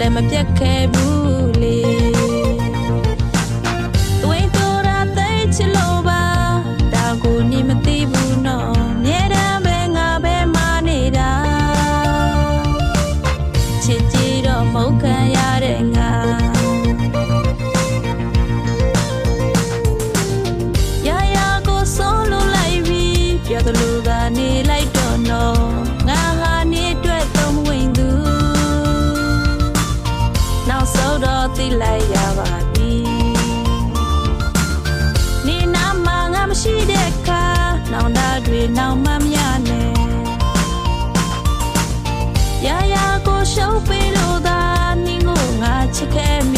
လည်းမပြတ်ခဲ့ဘူးလေသွေးတော်ရတဲ့ချလို့ပါဒါကိုနေမသိဘူးနော်မြဲတမ်းပဲငါပဲမနေတာချစ်ကြည်တော့မုန်းခံရတဲ့ငါရရကိုဆုံးလို့လိုက်ပြီပြောသလိုကနေလိုက် လိုက်ရပါပြီနေနာမငါမရှိတဲ့ခါနောင်တာတွေနောင်မမရနဲ့ရာရာကိုရှုပ်ပေးလို့သာနင်းကိုငါချစ်ခဲ့မိ